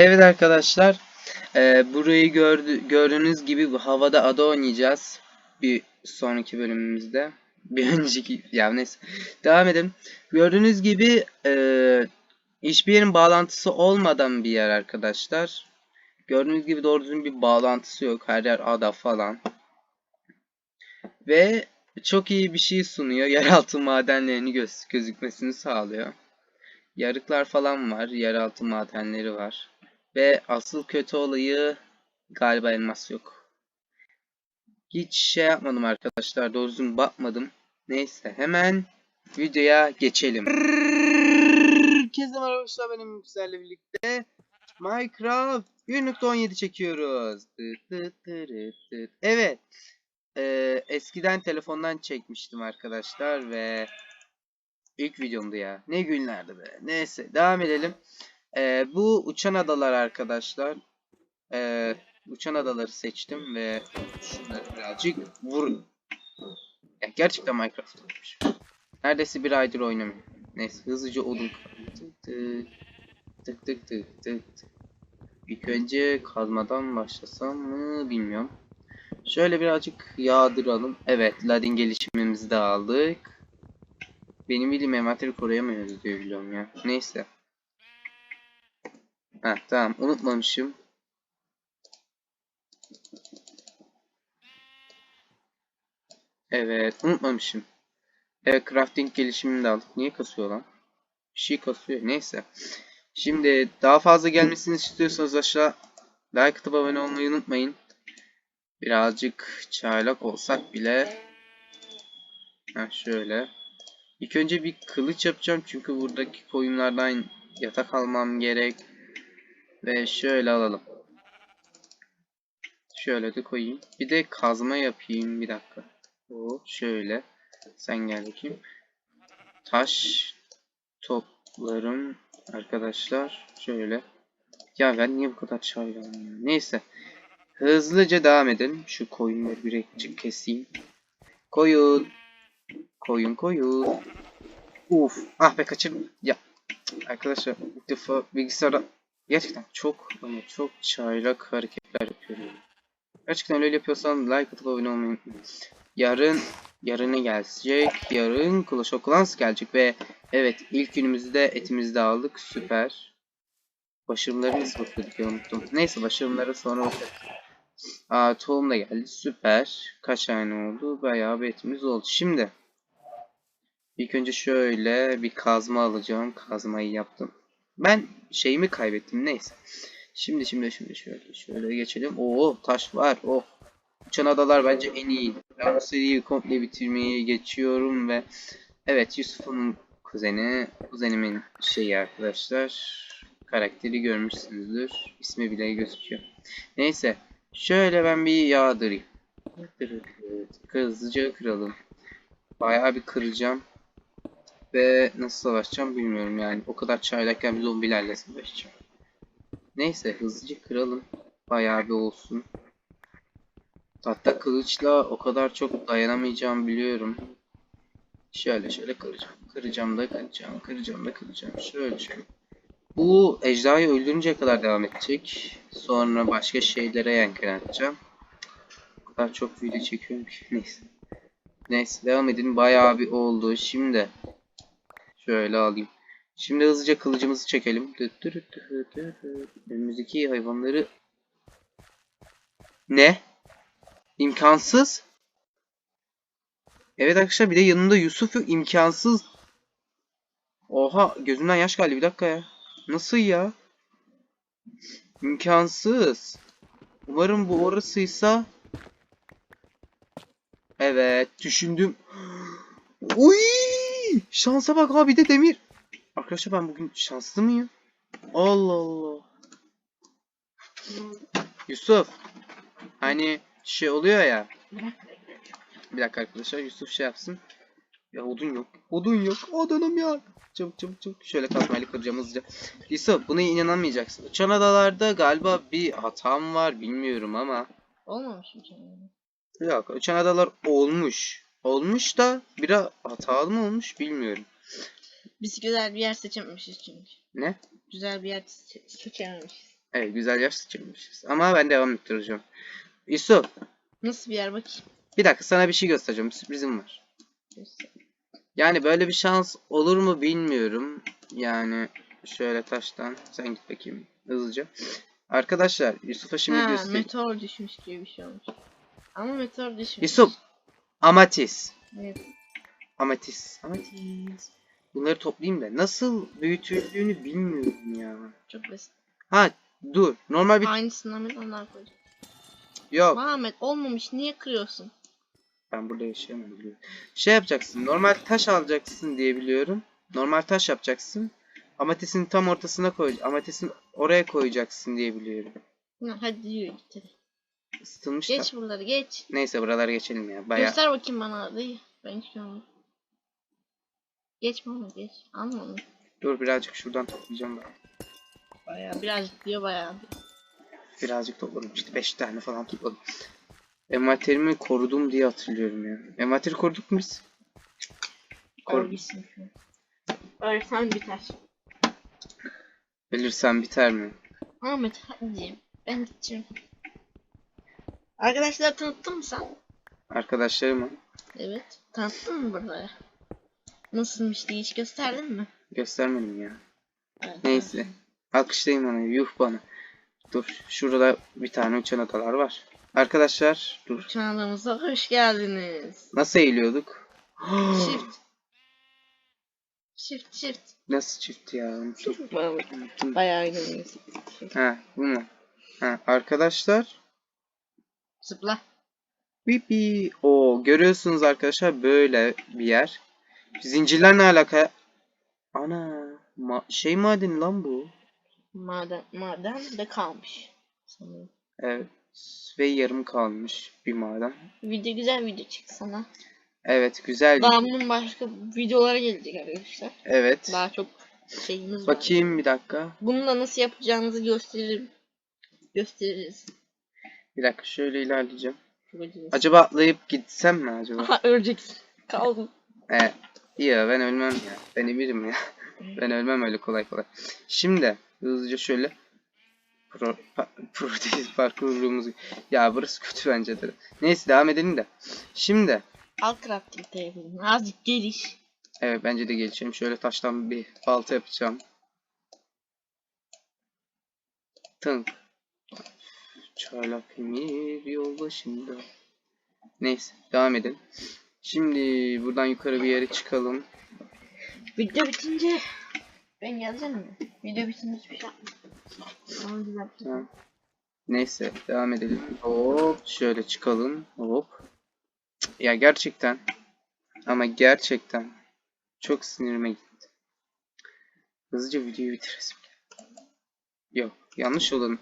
Evet arkadaşlar, e, burayı gördü, gördüğünüz gibi havada ada oynayacağız. Bir sonraki bölümümüzde. Bir önceki, ya neyse. Devam edelim. Gördüğünüz gibi e, hiçbir yerin bağlantısı olmadan bir yer arkadaşlar. Gördüğünüz gibi doğru düzgün bir bağlantısı yok. Her yer ada falan. Ve çok iyi bir şey sunuyor. Yeraltı madenlerini göz gözükmesini sağlıyor. Yarıklar falan var. Yeraltı madenleri var. Ve asıl kötü olayı galiba elmas yok. Hiç şey yapmadım arkadaşlar. Doğru düzgün bakmadım. Neyse hemen videoya geçelim. Herkese merhaba arkadaşlar benim sizlerle birlikte Minecraft 1.17 çekiyoruz. Evet. Ee, eskiden telefondan çekmiştim arkadaşlar ve ilk videomdu ya. Ne günlerdi be. Neyse devam edelim. Ee, bu uçan adalar arkadaşlar. Ee, uçan adaları seçtim ve şunları birazcık vurun. Ya gerçekten Minecraft olmuş. Neredeyse bir aydır oynamıyorum. Neyse hızlıca odun tık tık tık tık tık tık. İlk önce kazmadan başlasam mı bilmiyorum. Şöyle birazcık yağdıralım. Evet ladin gelişimimizi de aldık. Benim bildiğim envanteri koruyamıyoruz diye biliyorum ya. Neyse. Ha tamam unutmamışım. Evet unutmamışım. Evet crafting gelişimini de aldık. Niye kasıyor lan? Bir şey kasıyor. Neyse. Şimdi daha fazla gelmesini istiyorsanız aşağı like atıp abone olmayı unutmayın. Birazcık çaylak olsak bile. Ha şöyle. İlk önce bir kılıç yapacağım çünkü buradaki koyunlardan yatak almam gerek. Ve şöyle alalım. Şöyle de koyayım. Bir de kazma yapayım. Bir dakika. O şöyle. Sen gel bakayım. Taş toplarım arkadaşlar. Şöyle. Ya ben niye bu kadar çaylağım ya? Neyse. Hızlıca devam edelim. Şu koyunları bir keseyim. Koyun. Koyun koyun. Uf. Ah be kaçırdım. Ya. Arkadaşlar defa bilgisayarda gerçekten çok ama çok çaylak hareketler yapıyorum. Gerçekten öyle yapıyorsan like atıp abone olmayı unutmayın. Yarın yarın ne gelecek? Yarın Clash of Clans gelecek ve evet ilk günümüzde etimizi de aldık. Süper. Başarımları nasıl bakıyorduk ya unuttum. Neyse başarımlara sonra bakarız. Aa tohum da geldi. Süper. Kaç tane oldu? Bayağı bir etimiz oldu. Şimdi ilk önce şöyle bir kazma alacağım. Kazmayı yaptım. Ben şeyimi kaybettim. Neyse. Şimdi şimdi şimdi şöyle şöyle geçelim. Oo taş var. Oh. Uçan adalar bence en iyi. Ben bu seriyi komple bitirmeye geçiyorum ve evet Yusuf'un kuzeni, kuzenimin şeyi arkadaşlar. Karakteri görmüşsünüzdür. İsmi bile gözüküyor. Neyse. Şöyle ben bir yağdırayım. Hızlıca kıralım. Bayağı bir kıracağım. Ve nasıl savaşacağım bilmiyorum yani. O kadar çaylakken zombilerle savaşacağım. Neyse hızlıca kıralım. Bayağı bir olsun. Hatta kılıçla o kadar çok dayanamayacağım biliyorum. Şöyle şöyle kıracağım. Kıracağım da kıracağım. Kıracağım da kıracağım. Şöyle şöyle. Bu ejderhayı öldürünceye kadar devam edecek. Sonra başka şeylere yankılatacağım. O kadar çok video çekiyorum ki. Neyse. Neyse devam edin. Bayağı bir oldu. Şimdi şöyle alayım. Şimdi hızlıca kılıcımızı çekelim. Önümüzdeki hayvanları ne? İmkansız. Evet arkadaşlar bir de yanında Yusuf yok. imkansız. Oha gözümden yaş geldi bir dakika ya. Nasıl ya? İmkansız. Umarım bu orasıysa. Evet düşündüm. Uy! Şansa bak abi de demir. Arkadaşlar ben bugün şanslı mıyım? Allah Allah. Yusuf. Hani şey oluyor ya. Bir dakika arkadaşlar Yusuf şey yapsın. Ya odun yok. Odun yok. Odunum yok. Çabuk çabuk çabuk. Şöyle kazmayla kıracağım hızlıca. Yusuf buna inanamayacaksın. Uçan adalarda galiba bir hatam var bilmiyorum ama. Olmamış mı? Yok uçan adalar olmuş. Olmuş da bir hatalı mı olmuş bilmiyorum. Biz güzel bir yer seçememişiz çünkü. Ne? Güzel bir yer se- seçememişiz. Evet güzel yer seçilmişiz. Ama ben devam ettireceğim. Yusuf Nasıl bir yer bakayım? bir dakika sana bir şey göstereceğim. Bir sürprizim var. Yani böyle bir şans olur mu bilmiyorum. Yani şöyle taştan sen git bakayım hızlıca. Arkadaşlar Yusuf'a şimdi ha, göstereyim. meteor düşmüş gibi bir şey olmuş. Ama meteor düşmüş. Yusuf Amatis. Evet. Amatis. Amatis. Bunları toplayayım da nasıl büyütüldüğünü bilmiyorum ya. Çok basit. Ha dur. Normal bir Aynısından ben onlar koyacağım. yok. Muhammed olmamış niye kırıyorsun? Ben burada yaşayamam biliyorum. Şey yapacaksın. Normal taş alacaksın diye biliyorum. Normal taş yapacaksın. Amatis'in tam ortasına koy. Amatis'in oraya koyacaksın diye biliyorum. Ha, hadi yürü git Isıtılmış da. Geç buraları geç. Neyse buralara geçelim ya. Bayağı. Göster bakayım bana adayı. Ben hiç görmedim. Geç Muhammed geç. Alma onu. Dur birazcık şuradan toplayacağım ben. Bayağı birazcık diyor bayağı. Birazcık topladım. İşte 5 tane falan topladım. Envanterimi korudum diye hatırlıyorum ya. Envanteri koruduk mu biz? Kor Örgüsün. Öğretmen biter. Ölürsem biter mi? Ahmet hadi. Ben gideceğim. Arkadaşlar tanıttın mı sen? Arkadaşlarıma Evet. Tanıttın mı buraları? Nasılmış diye hiç gösterdin mi? göstermedim ya. Evet. Neyse. Alkışlayın bana. Yuh bana. Dur. Şurada bir tane uçan adalar var. Arkadaşlar dur. Kanalımıza hoş geldiniz. Nasıl eğiliyorduk? Shift. Shift shift. Nasıl çift ya? Unuttum. Bayağı oynanıyoruz. Ha bu mu? Ha arkadaşlar. Zıpla. Bipi. O görüyorsunuz arkadaşlar böyle bir yer. Zincirler ne alaka? Ana ma- şey madeni lan bu. Maden, maden de kalmış. Sanırım. Evet. Ve yarım kalmış bir maden. Video güzel video çıktı sana. Evet güzel. Daha bunun başka videolara gelecek arkadaşlar. Evet. Daha çok şeyimiz var. Bakayım bir dakika. Bununla nasıl yapacağınızı gösteririm. Gösteririz. Bir dakika şöyle ilerleyeceğim. Acaba atlayıp gitsem mi acaba? Aha öleceksin. Kaldım. İyi ya ben ölmem ya. Ben emirim ya. ben ölmem öyle kolay kolay. Şimdi hızlıca şöyle pro, pa, pro değil parkurumuzu. Ya burası kötü bence de. Neyse devam edelim de. Şimdi Alt crafting table. Azıcık geliş. evet bence de geçelim. Şöyle taştan bir balta yapacağım. Tınk. Çaylak emir yol başında. Neyse devam edelim. Şimdi buradan yukarı bir yere çıkalım. Video bitince ben geleceğim mi? Video bitince hiçbir şey yapma. Tamam güzel. Tamam. Neyse devam edelim. Hop şöyle çıkalım. Hop. Ya gerçekten ama gerçekten çok sinirime gitti. Hızlıca videoyu bitiresim. Yok yanlış olanı.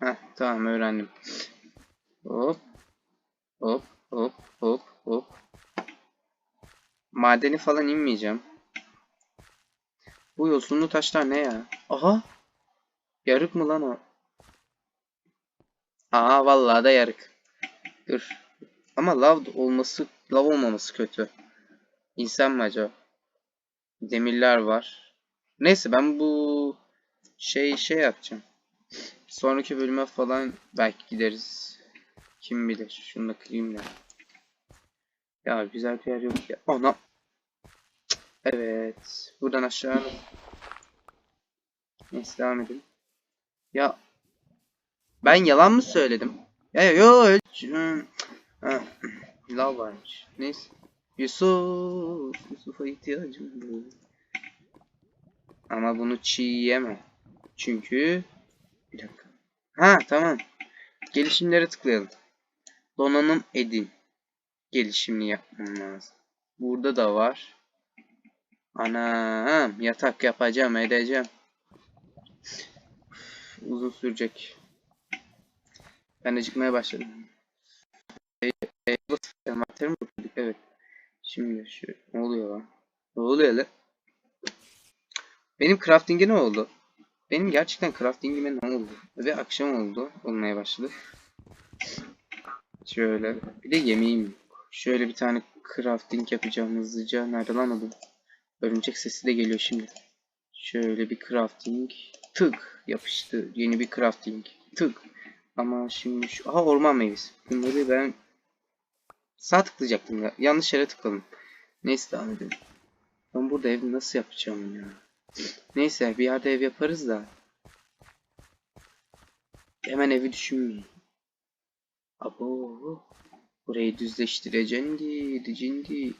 Heh tamam öğrendim. Hop. Hop hop hop hop. Madeni falan inmeyeceğim. Bu yosunlu taşlar ne ya? Aha. Yarık mı lan o? Aa vallahi da yarık. Dur. Ama lav olması, lav olmaması kötü. İnsan mı acaba? Demirler var. Neyse ben bu şey şey yapacağım. Sonraki bölüme falan belki gideriz. Kim bilir. Şunu da kırayım da. Ya güzel bir yer yok ya. Ana. Evet. Buradan aşağı. Neyse devam edelim. Ya ben yalan mı söyledim? Ya ya yo lav varmış. Neyse. Yusuf, Yusuf'a ihtiyacım var. Ama bunu çiğ yeme. Çünkü bir dakika. Ha tamam. Gelişimlere tıklayalım. Donanım edin. Gelişimini yapmam lazım. Burada da var. Anam yatak yapacağım edeceğim. Uzun sürecek. Ben acıkmaya başladım. E, e, envanteri mi kurduk? Evet. Şimdi şu ne oluyor lan? Ne oluyor lan? Benim crafting'e ne oldu? Benim gerçekten crafting'ime ne oldu? Ve akşam oldu. Olmaya başladı. Şöyle. Bir de yemeğim. Şöyle bir tane crafting yapacağım hızlıca. Nerede lan o? Örümcek sesi de geliyor şimdi. Şöyle bir crafting. Tık yapıştı. Yeni bir crafting. Tık. Ama şimdi şu... Aha orman meyvesi. Bunları ben sağ tıklayacaktım ya. Yanlış yere tıkladım. Neyse devam edelim. Ben burada ev nasıl yapacağım ya? Neyse bir yerde ev yaparız da. Hemen evi düşünmeyin. Abo. Burayı düzleştireceksin diyeceğim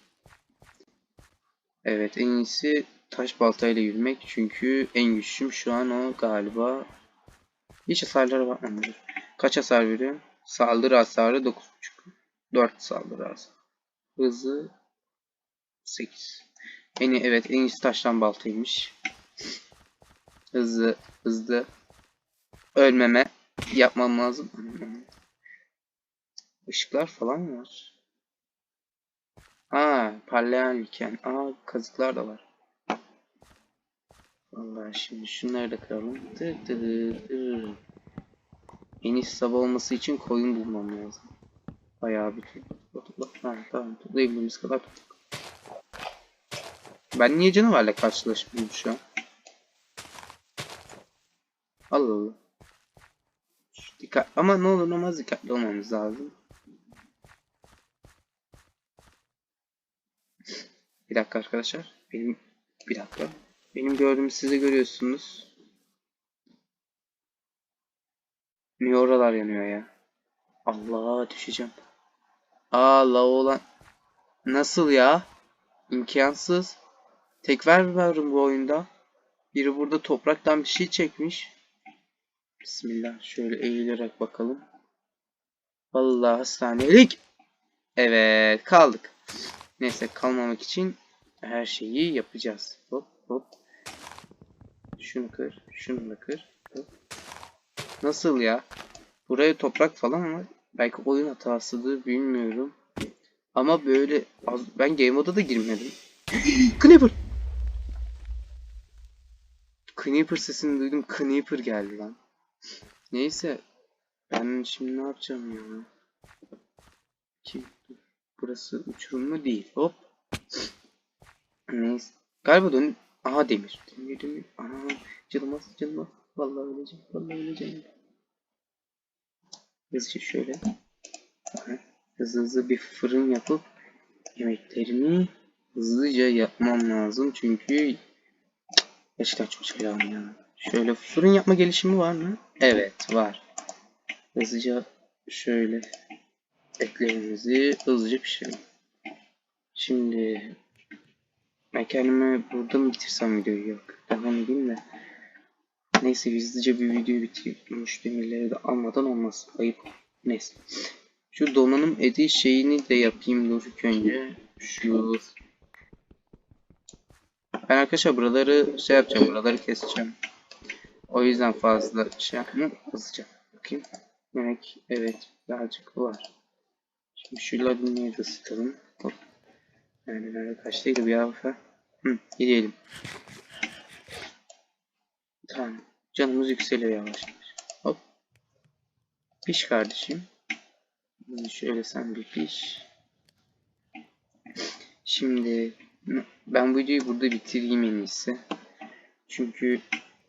Evet en iyisi taş baltayla yürümek çünkü en güçlüm şu an o galiba. Hiç hasarlara bakmamdır. Kaç hasar veriyor? Saldırı hasarı 9.5. 4 saldırı hasarı. Hızı 8. En iyi, evet en iyisi taştan baltaymış. Hızlı hızlı ölmeme yapmam lazım. Işıklar falan var. Aa, parlayan iken. Aa, kazıklar da var. Vallahi şimdi şunları da kıralım. Tır tır tır. En iyisi sabah olması için koyun bulmam lazım. Bayağı bir topla topla. Ha, tamam toplayabildiğimiz kadar topla. Ben niye canavarla karşılaşmıyorum şu an? Allah Allah. Dikkat ama ne olur olmaz dikkatli olmamız lazım. Bir dakika arkadaşlar. Benim bir dakika. Benim gördüğümü siz de görüyorsunuz. Niye oralar yanıyor ya? Allah düşeceğim. Aa la olan. Nasıl ya? İmkansız. Tek vermiyorum bu oyunda. Biri burada topraktan bir şey çekmiş. Bismillah. Şöyle eğilerek bakalım. Vallahi hastanelik. Evet kaldık. Neyse kalmamak için her şeyi yapacağız. Hop hop. Şunu kır. Şunu da kır. Hop. Nasıl ya? Buraya toprak falan var. Belki oyun hatasıdır bilmiyorum. Ama böyle az... ben game moda da girmedim. Kniper. Kniper sesini duydum. Kniper geldi lan. Neyse. Ben şimdi ne yapacağım ya? Kim? Burası uçurum mu değil. Hop. Neyse. Galiba dön. Aha demir. Demir demir. Ana. Canım az canım az. Vallahi öleceğim. Vallahi öleceğim. Hızlıca şöyle. Aha. Hızlı hızlı bir fırın yapıp yemeklerimi hızlıca yapmam lazım. Çünkü gerçekten çok selam ya. Şöyle fırın yapma gelişimi var mı? Evet var. Hızlıca şöyle etlerimizi hızlıca pişirelim. Şimdi ben burada mı bitirsem videoyu yok. Devam edeyim de. Neyse hızlıca bir videoyu bitireyim. Şu demirleri de almadan olmaz. Ayıp. Neyse. Şu donanım edi şeyini de yapayım dur önce. Şu ben arkadaşlar buraları şey yapacağım. Buraları keseceğim. O yüzden fazla şey yapmam. Hızlıca. Bakayım. Yemek evet birazcık var. Şimdi şu ladinleri de ısıtalım. Hop. Yani nerede kaçtıydı bir hafta. Hı, gidelim. Tamam. Canımız yükseliyor yavaş yavaş. Hop. Piş kardeşim. Şöyle sen bir piş. Şimdi ben bu videoyu burada bitireyim en iyisi. Çünkü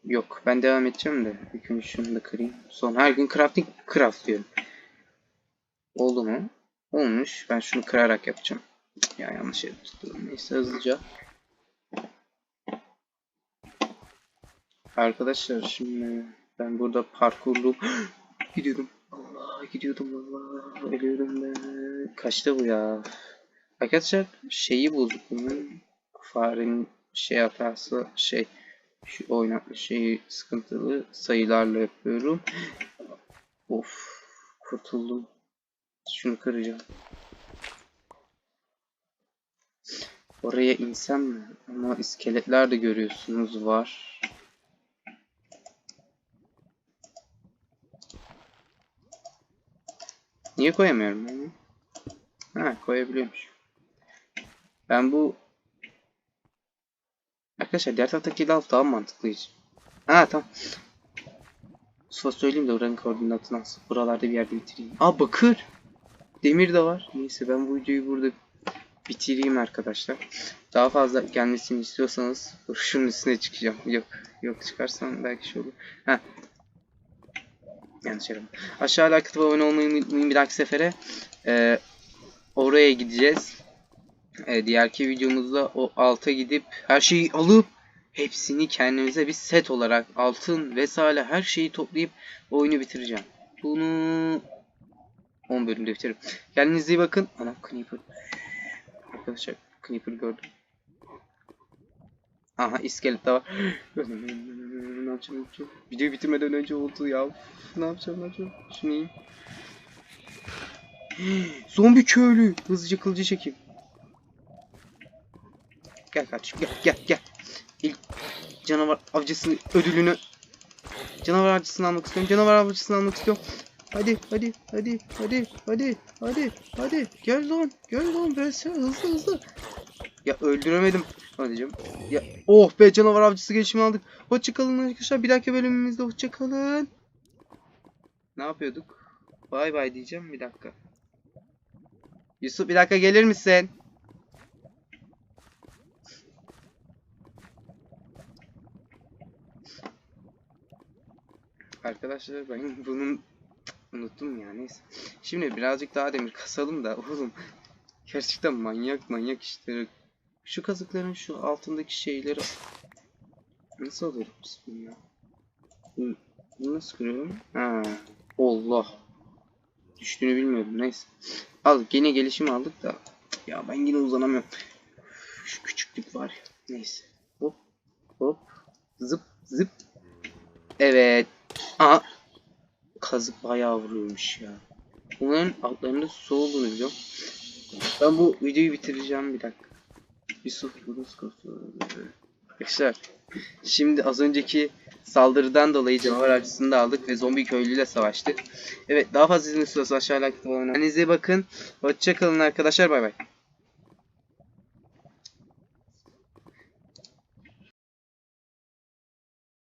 yok ben devam edeceğim de ilk önce şunu da kırayım. Son her gün crafting craft diyorum. Oldu mu? Olmuş. Ben şunu kırarak yapacağım. Ya yanlış yaptım. Neyse hızlıca. Arkadaşlar şimdi ben burada parkurlu gidiyordum. Allah gidiyordum Allah ölüyorum ben. Kaçta bu ya? Arkadaşlar şeyi bulduk bunun. Farenin şey hatası şey şu oynatma şeyi sıkıntılı sayılarla yapıyorum. Of kurtuldum. Şunu kıracağım. Oraya insem mi? Ama iskeletler de görüyorsunuz var. Niye koyamıyorum ben? Ha koyabiliyormuş. Ben bu Arkadaşlar diğer taraftaki lav daha mantıklı hiç. Ha tamam. Usta söyleyeyim de oranın koordinatını nasıl. Buralarda bir yerde bitireyim. Aa bakır. Demir de var. Neyse ben bu videoyu burada bitireyim arkadaşlar. Daha fazla gelmesini istiyorsanız şunun üstüne çıkacağım. Yok yok çıkarsam belki şey olur. Heh. Yanlış yaptım. Aşağıda like abone olmayı unutmayın bir dahaki sefere. Ee, oraya gideceğiz. Ee, diğerki videomuzda o alta gidip her şeyi alıp hepsini kendimize bir set olarak altın vesaire her şeyi toplayıp oyunu bitireceğim. Bunu 10 bölümde bitiririm. Kendinize iyi bakın. Ana Creeper. Arkadaşlar Creeper gördüm. Aha iskelet de var. ne yapacağım ne yapacağım? Videoyu bitirmeden önce oldu ya. Ne yapacağım ne yapacağım? Şunu yiyeyim. Zombi köylü. Hızlıca kılıcı çekeyim. Gel kardeşim gel gel gel. İlk canavar avcısını ödülünü canavar avcısını almak istiyorum. Canavar avcısını almak istiyorum. Hadi hadi hadi hadi hadi hadi hadi gel lan gel lan versene hızlı hızlı. Ya öldüremedim. Canım. Ya oh be canavar avcısı gelişimi aldık. Hoşçakalın arkadaşlar. Bir dahaki bölümümüzde hoşçakalın. Ne yapıyorduk? Bay bay diyeceğim bir dakika. Yusuf bir dakika gelir misin? Arkadaşlar ben bunun unuttum ya neyse. Şimdi birazcık daha demir kasalım da oğlum gerçekten manyak manyak işleri. Şu kazıkların şu altındaki şeyleri nasıl bismillah. Bunu bunu nasıl kırıyorum? Ha. Allah. Düştüğünü bilmiyordum neyse. Al yine gelişim aldık da ya ben yine uzanamıyorum. Şu küçüklük var ya. Neyse. Hop hop zıp zıp. Evet. Aha. Kazık bayağı vuruyormuş ya. Bunların altlarında su olduğunu biliyorum. Ben bu videoyu bitireceğim bir dakika. Yusuf Yunus Arkadaşlar şimdi az önceki saldırıdan dolayı canavar avcısını da aldık ve zombi köylüyle savaştık. Evet daha fazla izin istiyorsanız aşağıya like atıp abone olmayı. Kendinize bakın. Hoşçakalın arkadaşlar bay bay.